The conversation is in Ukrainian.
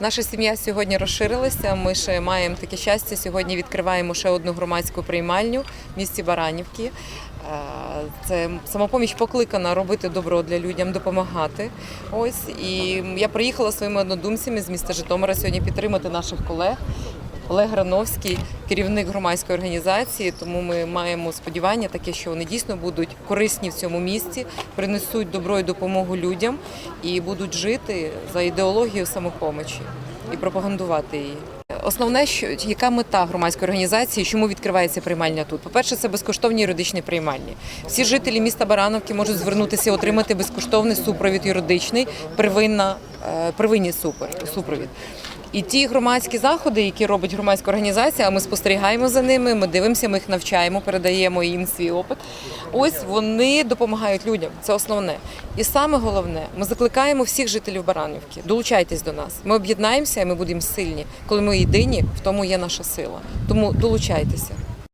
Наша сім'я сьогодні розширилася. Ми ще маємо таке щастя. Сьогодні відкриваємо ще одну громадську приймальню в місті Баранівки. Е, Це самопоміч покликана робити добро для людям, допомагати. Ось і я приїхала своїми однодумцями з міста Житомира сьогодні підтримати наших колег. Олег Грановський, керівник громадської організації. Тому ми маємо сподівання таке, що вони дійсно будуть корисні в цьому місті, принесуть добро і допомогу людям і будуть жити за ідеологією самопомочі і пропагандувати її. Основне, що яка мета громадської організації, чому відкривається приймальня тут? По-перше, це безкоштовні юридичні приймальні. Всі жителі міста Барановки можуть звернутися отримати безкоштовний супровід юридичний, первинна, е, первинний супер, супровід. І ті громадські заходи, які робить громадська організація, ми спостерігаємо за ними, ми дивимося, ми їх навчаємо, передаємо їм свій опит. Ось вони допомагають людям. Це основне. І саме головне, ми закликаємо всіх жителів Баранівки. Долучайтесь до нас. Ми об'єднаємося, і ми будемо сильні. Коли ми єдині, в тому є наша сила. Тому долучайтеся.